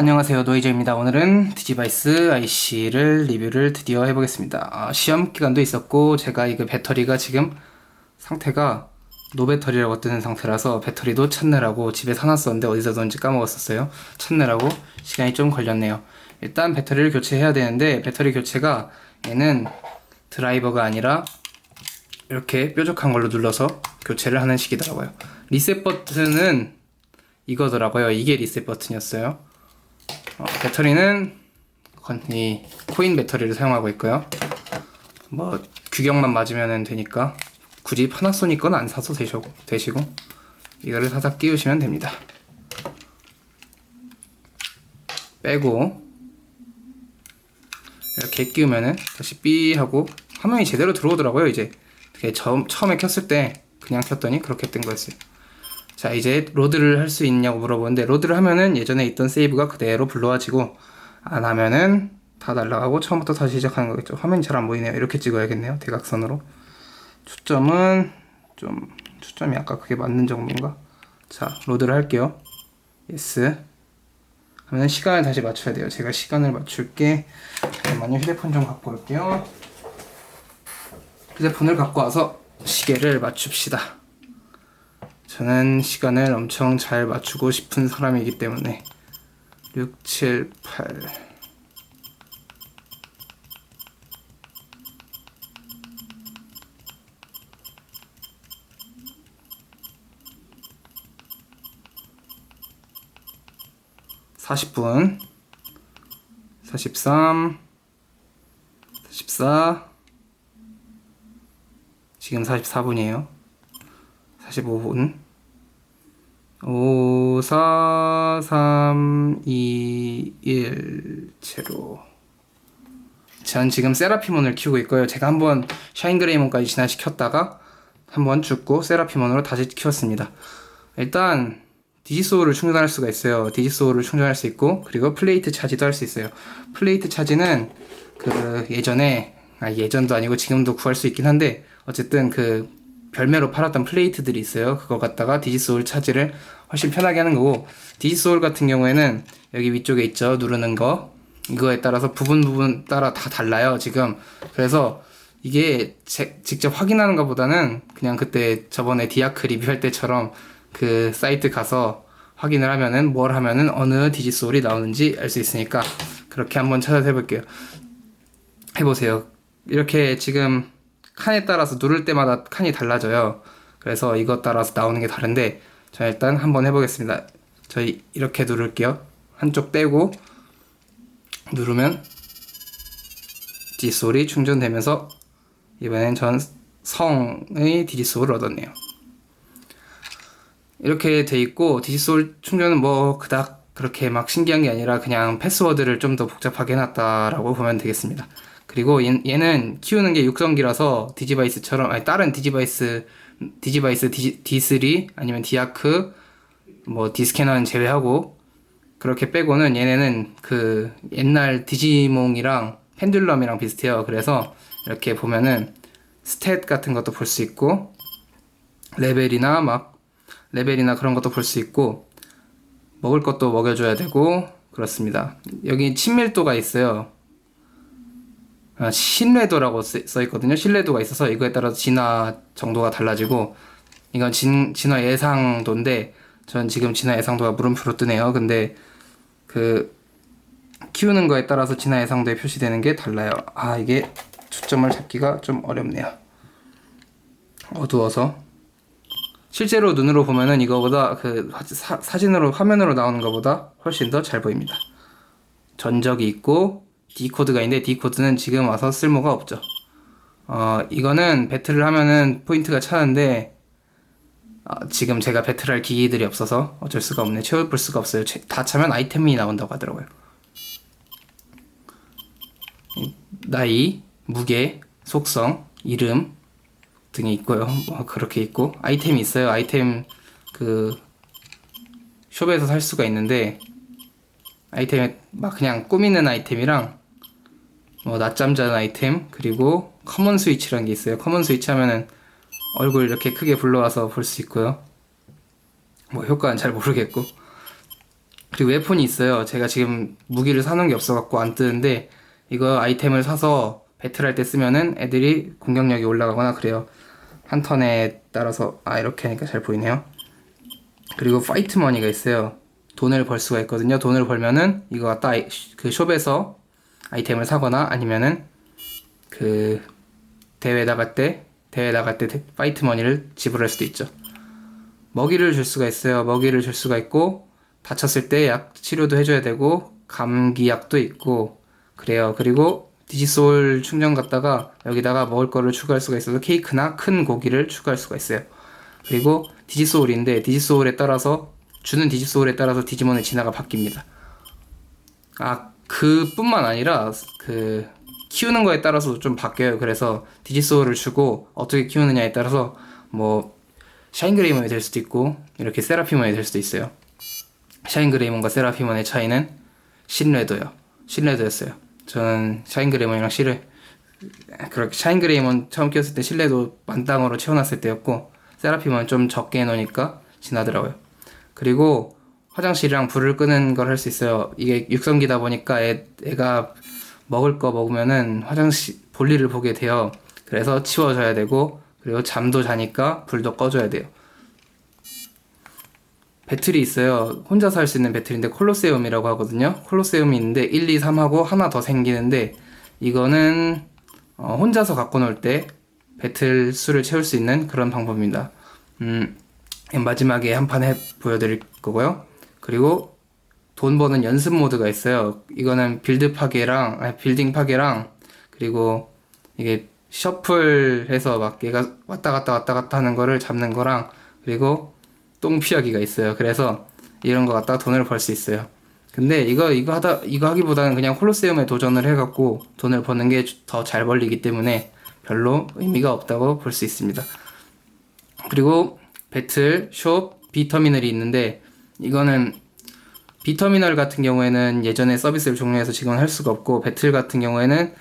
안녕하세요. 노이저입니다. 오늘은 디지바이스 IC를 리뷰를 드디어 해보겠습니다. 아, 시험 기간도 있었고 제가 이거 배터리가 지금 상태가 노배터리라고 뜨는 상태라서 배터리도 찾느라고 집에 사놨었는데 어디서 뒀는지 까먹었었어요. 찾느라고 시간이 좀 걸렸네요. 일단 배터리를 교체해야 되는데 배터리 교체가 얘는 드라이버가 아니라 이렇게 뾰족한 걸로 눌러서 교체를 하는 식이더라고요. 리셋 버튼은 이거더라고요. 이게 리셋 버튼이었어요 어, 배터리는 건- 이 코인 배터리를 사용하고 있고요. 뭐 규격만 맞으면 되니까 굳이 파나소닉 건 안 사서 되시고, 되시고 이거를 사다 끼우시면 됩니다. 빼고 이렇게 끼우면은 다시 삐 하고 화면이 제대로 들어오더라고요. 이제 처음 처음에 켰을 때 그냥 켰더니 그렇게 뜬 거였어요. 자 이제 로드를 할 수 있냐고 물어보는데 로드를 하면은 예전에 있던 세이브가 그대로 불러와지고 안 하면은 다 날라가고 처음부터 다시 시작하는 거겠죠. 화면이 잘 안 보이네요. 이렇게 찍어야겠네요. 대각선으로. 초점은 좀 초점이 아까 그게 맞는 정도인가? 자 로드를 할게요. 예스 하면은 시간을 다시 맞춰야 돼요. 제가 시간을 맞출게. 잠깐만요. 휴대폰 좀 갖고 올게요. 휴대폰을 갖고 와서 시계를 맞춥시다 저는 시간을 엄청 잘 맞추고 싶은 사람이기 때문에 6, 7, 8 40분. 43 44 지금 44분이에요 45분 5, 4, 3, 2, 1, 제로. 전 지금 세라피몬을 키우고 있고요. 제가 한번 샤인그레이몬까지 진화시켰다가 한번 죽고 세라피몬으로 다시 키웠습니다. 일단 디지소울을 충전할 수가 있어요. 디지소울을 충전할 수 있고 그리고 플레이트 차지도 할 수 있어요. 플레이트 차지는 그 예전에 아 예전도 아니고 지금도 구할 수 있긴 한데 어쨌든 그 별매로 팔았던 플레이트들이 있어요. 그거 갖다가 디지소울 차지를 훨씬 편하게 하는 거고 디지소울 같은 경우에는 여기 위쪽에 있죠. 누르는 거 이거에 따라서 부분 부분 따라 다 달라요. 지금 그래서 이게 제, 직접 확인하는 것보다는 그냥 그때 저번에 디아크 리뷰할 때처럼 그 사이트 가서 확인을 하면은 뭘 하면은 어느 디지소울이 나오는지 알 수 있으니까 그렇게 한번 찾아서 해볼게요. 해보세요. 이렇게 지금 칸에 따라서 누를 때마다 칸이 달라져요. 그래서 이것 따라서 나오는 게 다른데 자 일단 한번 해보겠습니다. 저희 이렇게 누를게요. 한쪽 떼고 누르면 디지솔이 충전되면서 이번엔 전 성의 디지솔을 얻었네요. 이렇게 돼 있고 디지솔 충전은 뭐 그닥 그렇게 막 신기한 게 아니라 그냥 패스워드를 좀 더 복잡하게 해놨다라고 보면 되겠습니다. 그리고 얘, 얘는 키우는 게 육성기라서 디지바이스처럼 아니 다른 디지바이스 디지바이스 디, D3 아니면 디아크 뭐 디스캐너는 제외하고 그렇게 빼고는 얘네는 그 옛날 디지몽이랑 펜듈럼이랑 비슷해요. 그래서 이렇게 보면은 스탯 같은 것도 볼 수 있고 레벨이나 막 레벨이나 그런 것도 볼 수 있고 먹을 것도 먹여줘야 되고 그렇습니다. 여기 친밀도가 있어요. 아, 신뢰도라고 쓰- 써 있거든요. 신뢰도가 있어서 이거에 따라서 진화 정도가 달라지고 이건 진, 진화 예상도인데 전 지금 진화 예상도가 물음표로 뜨네요. 근데 그 키우는 거에 따라서 진화 예상도에 표시되는 게 달라요. 아 이게 초점을 잡기가 좀 어렵네요. 어두워서 실제로 눈으로 보면은 이거보다 그 사, 사진으로 화면으로 나오는 것보다 훨씬 더 잘 보입니다. 전적이 있고 D코드가 있는데 D코드는 지금 와서 쓸모가 없죠. 어, 이거는 배틀을 하면은 포인트가 차는데 아, 지금 제가 배틀할 기기들이 없어서 어쩔 수가 없네. 채워볼 수가 없어요. 채- 다 차면 아이템이 나온다고 하더라고요. 이, 나이, 무게, 속성, 이름 등이 있고요. 뭐 그렇게 있고 아이템이 있어요. 아이템 그 숍에서 살 수가 있는데 아이템 막 그냥 꾸미는 아이템이랑 뭐 낮잠 자는 아이템 그리고 커먼 스위치라는 게 있어요. 커먼 스위치 하면은 얼굴 이렇게 크게 불러와서 볼 수 있고요. 뭐 효과는 잘 모르겠고 그리고 웨폰이 있어요. 제가 지금 무기를 사놓은 게 없어갖고 안 뜨는데 이거 아이템을 사서 배틀할 때 쓰면은 애들이 공격력이 올라가거나 그래요. 한 턴에 따라서 아 이렇게 하니까 잘 보이네요. 그리고 파이트 머니가 있어요. 돈을 벌 수가 있거든요. 돈을 벌면은 이거 갖다 그 숍에서 아이템을 사거나 아니면은 그 대회 나갈 때 대회 나갈 때 대- 파이트 머니를 지불할 수도 있죠. 먹이를 줄 수가 있어요. 먹이를 줄 수가 있고 다쳤을 때 약 치료도 해줘야 되고 감기약도 있고 그래요. 그리고 디지솔 충전 갔다가 여기다가 먹을 거를 추가할 수가 있어서 케이크나 큰 고기를 추가할 수가 있어요. 그리고 디지소울인데 디지소울에 따라서 주는 디지소울에 따라서 디지몬의 진화가 바뀝니다. 아 그뿐만 아니라 그 키우는 거에 따라서 좀 바뀌어요. 그래서 디지소울을 주고 어떻게 키우느냐에 따라서 뭐 샤인그레이몬이 될 수도 있고 이렇게 세라피몬이 될 수도 있어요. 샤인그레이몬과 세라피몬의 차이는 신레더요. 신레더였어요. 저는 샤인그레이몬이랑 실을 그렇게 샤인그레이몬 처음 키웠을 때 실내도 만땅으로 채워놨을 때였고 세라피몬 좀 적게 해놓으니까 지나더라고요. 그리고 화장실이랑 불을 끄는 걸 할 수 있어요. 이게 육성기다 보니까 애, 애가 먹을 거 먹으면은 화장실 볼일을 보게 돼요. 그래서 치워줘야 되고 그리고 잠도 자니까 불도 꺼줘야 돼요. 배틀이 있어요. 혼자서 할 수 있는 배틀인데 콜로세움이라고 하거든요. 콜로세움이 있는데 1, 2, 3하고 하나 더 생기는데 이거는 어, 혼자서 갖고 놀 때 배틀 수를 채울 수 있는 그런 방법입니다. 음, 마지막에 한 판 해 보여드릴 거고요. 그리고 돈 버는 연습 모드가 있어요. 이거는 빌드 파괴랑 아니, 빌딩 파괴랑 그리고 이게 셔플 해서 막 얘가 왔다 갔다 왔다 갔다 하는 거를 잡는 거랑 그리고 똥 피하기가 있어요. 그래서 이런 거 갖다가 돈을 벌 수 있어요. 근데 이거 이거 하다 이거 하기보다는 그냥 콜로세움에 도전을 해갖고 돈을 버는 게 더 잘 벌리기 때문에 별로 의미가 없다고 볼 수 있습니다. 그리고 배틀, 숍, B터미널이 있는데 이거는 B터미널 같은 경우에는 예전에 서비스를 종료해서 지금은 할 수가 없고 배틀 같은 경우에는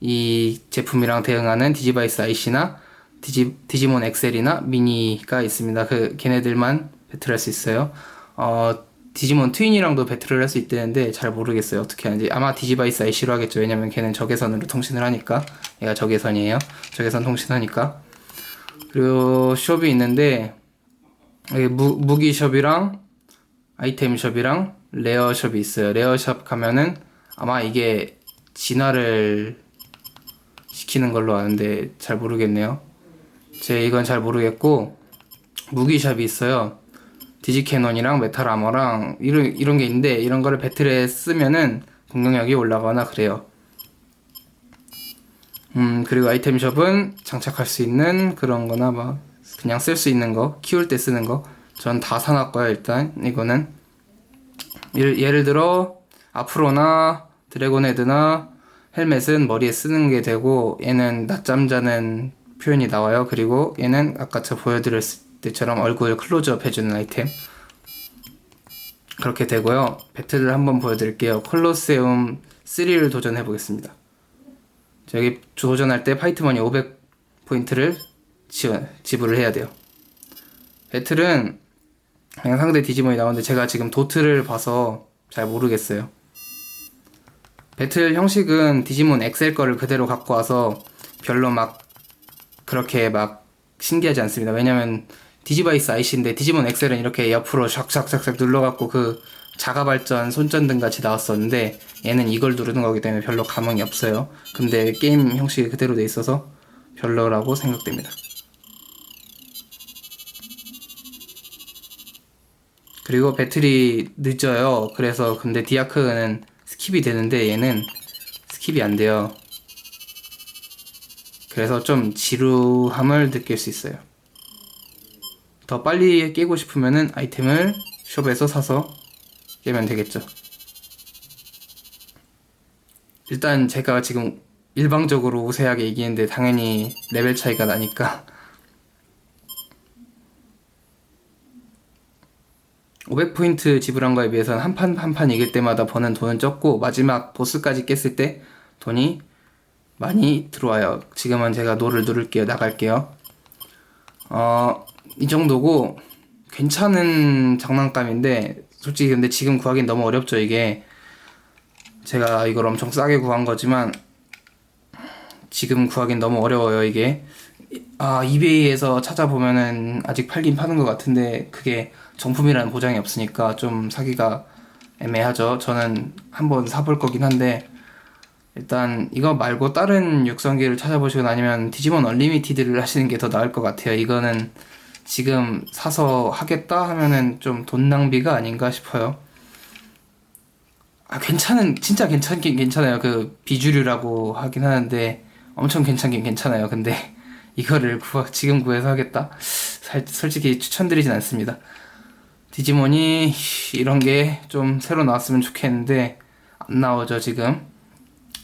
이 제품이랑 대응하는 디지바이스 IC나 디지, 디지몬 엑셀이나 미니가 있습니다. 그 걔네들만 배틀할 수 있어요. 어, 디지몬 트윈이랑도 배틀을 할 수 있다는데 잘 모르겠어요. 어떻게 하는지. 아마 디지바이스 IC로 하겠죠. 왜냐면 걔는 적외선으로 통신을 하니까. 얘가 적외선이에요. 적외선 통신하니까. 그리고 숍이 있는데 여기 무, 무기 숍이랑 아이템 숍이랑 레어 숍이 있어요. 레어 숍 가면은 아마 이게 진화를 시키는 걸로 아는데 잘 모르겠네요. 제 이건 잘 모르겠고 무기샵이 있어요. 디지캐논이랑 메탈 아머랑 이런 이런 게 있는데 이런 거를 배틀에 쓰면은 공격력이 올라가거나 그래요. 음 그리고 아이템숍은 장착할 수 있는 그런 거나 막 그냥 쓸 수 있는 거 키울 때 쓰는 거 전 다 사놨고요 일단 이거는 예를, 예를 들어 아프로나 드래곤헤드나 헬멧은 머리에 쓰는 게 되고 얘는 낮잠 자는 표현이 나와요. 그리고 얘는 아까 저 보여드릴 때처럼 얼굴 클로즈업 해주는 아이템 그렇게 되고요. 배틀을 한번 보여드릴게요. 콜로세움 3를 도전해 보겠습니다. 저기 도전할 때 파이트머니 500포인트를 지원, 지불을 해야 돼요. 배틀은 그냥 상대 디지몬이 나오는데 제가 지금 도트를 봐서 잘 모르겠어요. 배틀 형식은 디지몬 엑셀 거를 그대로 갖고 와서 별로 막 그렇게 막 신기하지 않습니다. 왜냐면 디지바이스 IC인데 디지몬 엑셀은 이렇게 옆으로 샥샥샥샥 눌러갖고 그 자가 발전, 손전등 같이 나왔었는데 얘는 이걸 누르는 거기 때문에 별로 감흥이 없어요. 근데 게임 형식이 그대로 돼 있어서 별로라고 생각됩니다. 그리고 배틀이 늦어요. 그래서 근데 디아크는 스킵이 되는데 얘는 스킵이 안 돼요. 그래서 좀 지루함을 느낄 수 있어요. 더 빨리 깨고 싶으면은 아이템을 숍에서 사서 깨면 되겠죠. 일단 제가 지금 일방적으로 우세하게 얘기했는데 당연히 레벨 차이가 나니까 500포인트 지불한 거에 비해서는 한 판 한 판 이길 때마다 버는 돈은 적고 마지막 보스까지 깼을 때 돈이 많이 들어와요. 지금은 제가 노를 누를게요. 나갈게요. 어, 이 정도고 괜찮은 장난감인데 솔직히 근데 지금 구하기는 너무 어렵죠 이게 제가 이걸 엄청 싸게 구한 거지만 지금 구하기는 너무 어려워요 이게 아 이베이에서 찾아보면은 아직 팔긴 파는 것 같은데 그게 정품이라는 보장이 없으니까 좀 사기가 애매하죠. 저는 한번 사볼 거긴 한데 일단 이거 말고 다른 육성기를 찾아보시거나 아니면 디지몬 얼리미티드를 하시는 게 더 나을 것 같아요. 이거는 지금 사서 하겠다 하면은 좀 돈 낭비가 아닌가 싶어요. 아 괜찮은 진짜 괜찮긴 괜찮아요. 그 비주류라고 하긴 하는데 엄청 괜찮긴 괜찮아요. 근데 이거를 구하, 지금 구해서 하겠다? 살, 솔직히 추천드리진 않습니다 디지몬이 이런 게 좀 새로 나왔으면 좋겠는데 안 나오죠 지금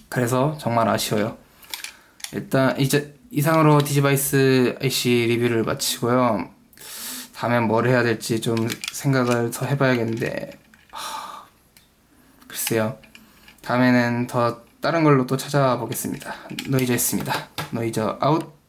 그래서 정말 아쉬워요 일단 이제 이상으로 디지바이스 IC 리뷰를 마치고요 다음에 뭘 해야 될지 좀 생각을 더 해봐야겠는데 글쎄요. 다음에는 더 다른 걸로 또 찾아보겠습니다. 노이저였습니다. 노이저 아웃.